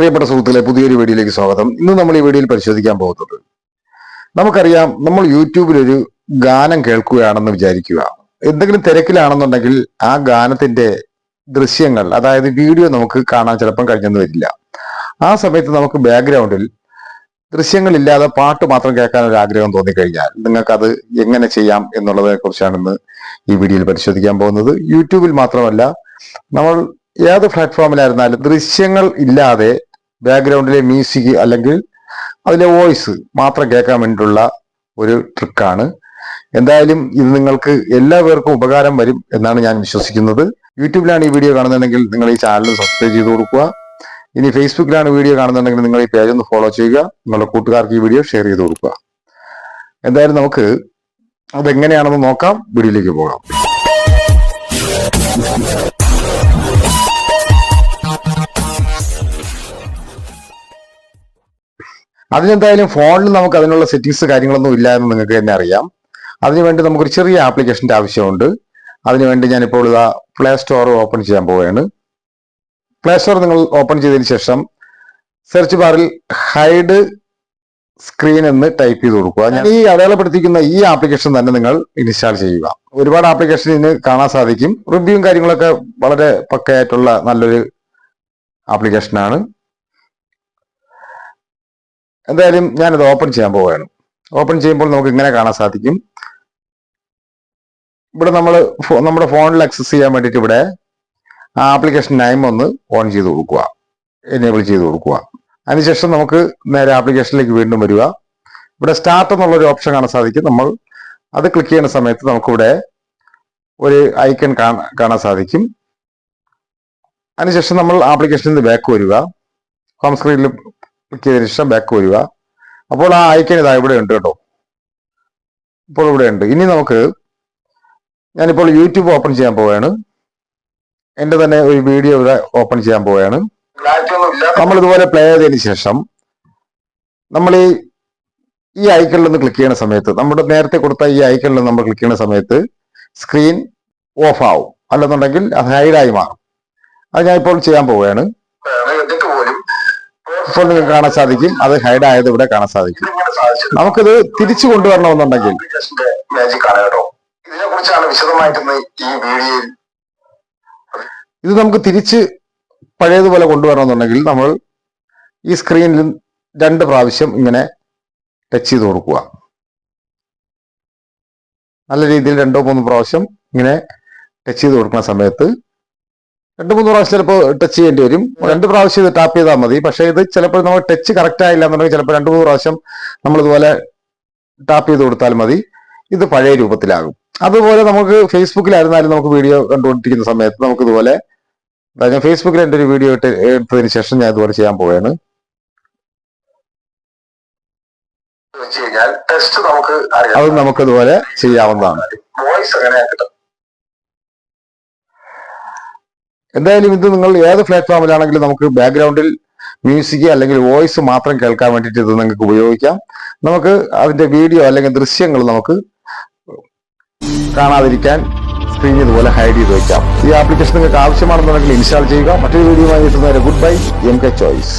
പ്രിയപ്പെട്ട സുഹൃത്തുക്കളെ പുതിയൊരു വീഡിയോയിലേക്ക് സ്വാഗതം. ഇന്ന് നമ്മൾ ഈ വീഡിയോയിൽ പരിശോധിക്കാൻ പോകുന്നത് നമുക്കറിയാം നമ്മൾ യൂട്യൂബിൽ ഒരു ഗാനം കേൾക്കുകയാണെന്ന് വിചാരിക്കുക. എന്തെങ്കിലും തിരക്കിലാണെന്നുണ്ടെങ്കിൽ ആ ഗാനത്തിന്റെ ദൃശ്യങ്ങൾ അതായത് വീഡിയോ നമുക്ക് കാണാൻ ചിലപ്പം കഴിഞ്ഞെന്ന് വരില്ല. ആ സമയത്ത് നമുക്ക് ബാക്ക്ഗ്രൗണ്ടിൽ ദൃശ്യങ്ങളില്ലാതെ പാട്ട് മാത്രം കേൾക്കാൻ ഒരു ആഗ്രഹം തോന്നിക്കഴിഞ്ഞാൽ നിങ്ങൾക്കത് എങ്ങനെ ചെയ്യാം എന്നുള്ളതിനെ കുറിച്ചാണ് ഇന്ന് ഈ വീഡിയോയിൽ പരിശോധിക്കാൻ പോകുന്നത്. യൂട്യൂബിൽ മാത്രമല്ല നമ്മൾ ഏത് പ്ലാറ്റ്ഫോമിലായിരുന്നാലും ദൃശ്യങ്ങൾ ഇല്ലാതെ ബാക്ക്ഗ്രൗണ്ടിലെ മ്യൂസിക് അല്ലെങ്കിൽ അതിലെ വോയിസ് മാത്രം കേൾക്കാൻ വേണ്ടിയിട്ടുള്ള ഒരു ട്രിക്കാണ് എന്തായാലും ഇത് നിങ്ങൾക്ക് എല്ലാവർക്കും ഉപകാരം വരും എന്നാണ് ഞാൻ വിശ്വസിക്കുന്നത്. യൂട്യൂബിലാണ് ഈ വീഡിയോ കാണുന്നുണ്ടെങ്കിൽ നിങ്ങൾ ഈ ചാനൽ സബ്സ്ക്രൈബ് ചെയ്ത് കൊടുക്കുക. ഇനി ഫേസ്ബുക്കിലാണ് വീഡിയോ കാണുന്നുണ്ടെങ്കിൽ നിങ്ങൾ ഈ പേജ് ഒന്ന് ഫോളോ ചെയ്യുക. നിങ്ങളുടെ കൂട്ടുകാർക്ക് ഈ വീഡിയോ ഷെയർ ചെയ്ത് കൊടുക്കുക. എന്തായാലും നമുക്ക് അതെങ്ങനെയാണെന്ന് നോക്കാം. വീഡിയോയിലേക്ക് പോകാം. അതിനെന്തായാലും ഫോണിൽ നമുക്ക് അതിനുള്ള സെറ്റിങ്സ് കാര്യങ്ങളൊന്നും ഇല്ല എന്ന് നിങ്ങൾക്ക് തന്നെ അറിയാം. അതിനുവേണ്ടി നമുക്കൊരു ചെറിയ ആപ്ലിക്കേഷന്റെ ആവശ്യമുണ്ട്. അതിനുവേണ്ടി ഞാനിപ്പോൾ ഇതാ പ്ലേ സ്റ്റോർ ഓപ്പൺ ചെയ്യാൻ പോവുകയാണ്. പ്ലേ സ്റ്റോർ നിങ്ങൾ ഓപ്പൺ ചെയ്തതിന് ശേഷം സെർച്ച് ബാറിൽ ഹൈഡ് സ്ക്രീൻ എന്ന് ടൈപ്പ് ചെയ്ത് കൊടുക്കുക. ഞാൻ ഈ അടയാളപ്പെടുത്തിക്കുന്ന ഈ ആപ്ലിക്കേഷൻ തന്നെ നിങ്ങൾ ഇൻസ്റ്റാൾ ചെയ്യുക. ഒരുപാട് ആപ്ലിക്കേഷൻ ഇതിന് കാണാൻ സാധിക്കും. റിവ്യൂവും കാര്യങ്ങളൊക്കെ വളരെ പക്കയായിട്ടുള്ള നല്ലൊരു ആപ്ലിക്കേഷനാണ് എന്തായാലും ഞാനത് ഓപ്പൺ ചെയ്യാൻ പോവുകയാണ്. ഓപ്പൺ ചെയ്യുമ്പോൾ നമുക്ക് ഇങ്ങനെ കാണാൻ സാധിക്കും. ഇവിടെ നമ്മൾ നമ്മുടെ ഫോണിൽ ആക്സസ് ചെയ്യാൻ വേണ്ടിയിട്ട് ഇവിടെ ആ ആപ്ലിക്കേഷൻ നൈം ഒന്ന് ഓൺ ചെയ്ത് കൊടുക്കുക. എനേബിൾ ചെയ്ത് കൊടുക്കുക. അതിനുശേഷം നമുക്ക് നേരെ ആപ്ലിക്കേഷനിലേക്ക് വീണ്ടും വരിക. ഇവിടെ സ്റ്റാർട്ട് എന്നുള്ളൊരു ഓപ്ഷൻ കാണാൻ സാധിക്കും. നമ്മൾ അത് ക്ലിക്ക് ചെയ്യുന്ന സമയത്ത് നമുക്കിവിടെ ഒരു ഐക്കൺ കാണാൻ സാധിക്കും. അതിനുശേഷം നമ്മൾ ആപ്ലിക്കേഷനിൽ നിന്ന് ബാക്ക് വരിക. ഹോം സ്ക്രീനിൽ ക്ലിക്ക് ചെയ്തതിനു ബാക്ക് വരിക. അപ്പോൾ ആ ഐക്കൺ ഇതാ ഇവിടെ ഉണ്ട് കേട്ടോ. ഇപ്പോൾ ഇവിടെ ഉണ്ട്. ഇനി നമുക്ക് ഞാനിപ്പോൾ യൂട്യൂബ് ഓപ്പൺ ചെയ്യാൻ പോവുകയാണ്. എന്റെ തന്നെ ഒരു വീഡിയോ ഇവിടെ ഓപ്പൺ ചെയ്യാൻ പോവുകയാണ്. നമ്മൾ ഇതുപോലെ പ്ലേ ചെയ്തതിന് ശേഷം നമ്മൾ ഈ ഈ ഐക്കണിൽ ഒന്ന് ക്ലിക്ക് ചെയ്യുന്ന സമയത്ത് നമ്മുടെ നേരത്തെ കൊടുത്ത ഈ ഐക്കണിൽ നമ്മൾ ക്ലിക്ക് ചെയ്യുന്ന സമയത്ത് സ്ക്രീൻ ഓഫ് ആവും. അല്ലെന്നുണ്ടെങ്കിൽ അത് ഹൈഡായി മാറും. അത് ഞാൻ ഇപ്പോൾ ചെയ്യാൻ പോവുകയാണ്. ഇപ്പോൾ നിങ്ങൾക്ക് കാണാൻ സാധിക്കും. അത് ഹൈഡ് ആയത് ഇവിടെ കാണാൻ സാധിക്കും. നമുക്കിത് തിരിച്ചു കൊണ്ടുവരണമെന്നുണ്ടെങ്കിൽ വിശദമായിട്ട് ഈ വീഡിയോയിൽ ഇത് നമുക്ക് തിരിച്ച് പഴയതുപോലെ കൊണ്ടുവരണമെന്നുണ്ടെങ്കിൽ നമ്മൾ ഈ സ്ക്രീനിൽ രണ്ട് പ്രാവശ്യം ഇങ്ങനെ ടച്ച് ചെയ്ത് കൊടുക്കുക. നല്ല രീതിയിൽ രണ്ടോ മൂന്നോ പ്രാവശ്യം ഇങ്ങനെ ടച്ച് ചെയ്ത് കൊടുക്കുന്ന സമയത്ത് രണ്ട് മൂന്ന് പ്രാവശ്യം ചിലപ്പോൾ ടച്ച് ചെയ്യേണ്ടി വരും. രണ്ട് പ്രാവശ്യം ഇത് ടാപ്പ് ചെയ്താൽ മതി. പക്ഷേ ഇത് ചിലപ്പോൾ നമ്മൾ ടച്ച് കറക്റ്റ് ആയില്ല എന്നുണ്ടെങ്കിൽ ചിലപ്പോൾ രണ്ട് മൂന്ന് പ്രാവശ്യം നമ്മൾ ഇതുപോലെ ടാപ്പ് ചെയ്ത് കൊടുത്താൽ മതി. ഇത് പഴയ രൂപത്തിലാകും. അതുപോലെ നമുക്ക് ഫേസ്ബുക്കിലായിരുന്നാലും നമുക്ക് വീഡിയോ കണ്ടുകൊണ്ടിരിക്കുന്ന സമയത്ത് നമുക്ക് ഇതുപോലെ ഞാൻ ഫേസ്ബുക്കിൽ എന്റെ ഒരു വീഡിയോ ഇട്ട് എടുത്തതിന് ശേഷം ഞാൻ ഇതുപോലെ ചെയ്യാൻ പോവുകയാണ്. അത് നമുക്ക് ഇതുപോലെ ചെയ്യാവുന്നതാണ്. വോയിസ് എങ്ങനെ കിട്ടും എന്തായാലും ഇത് നിങ്ങൾ ഏത് പ്ലാറ്റ്ഫോമിലാണെങ്കിലും നമുക്ക് ബാക്ക്ഗ്രൗണ്ടിൽ മ്യൂസിക് അല്ലെങ്കിൽ വോയിസ് മാത്രം കേൾക്കാൻ വേണ്ടിയിട്ട് ഇത് നിങ്ങൾക്ക് ഉപയോഗിക്കാം. നമുക്ക് അതിന്റെ വീഡിയോ അല്ലെങ്കിൽ ദൃശ്യങ്ങൾ നമുക്ക് കാണാതിരിക്കാൻ സ്ക്രീൻ ഇതുപോലെ ഹൈഡ് ചെയ്ത് വെക്കാം. ഈ ആപ്ലിക്കേഷൻ നിങ്ങൾക്ക് ആവശ്യമാണെന്നുണ്ടെങ്കിൽ ഇൻസ്റ്റാൾ ചെയ്യുക. മറ്റൊരു വീഡിയോയുമായി എത്തുന്നവരെ good bye M K choice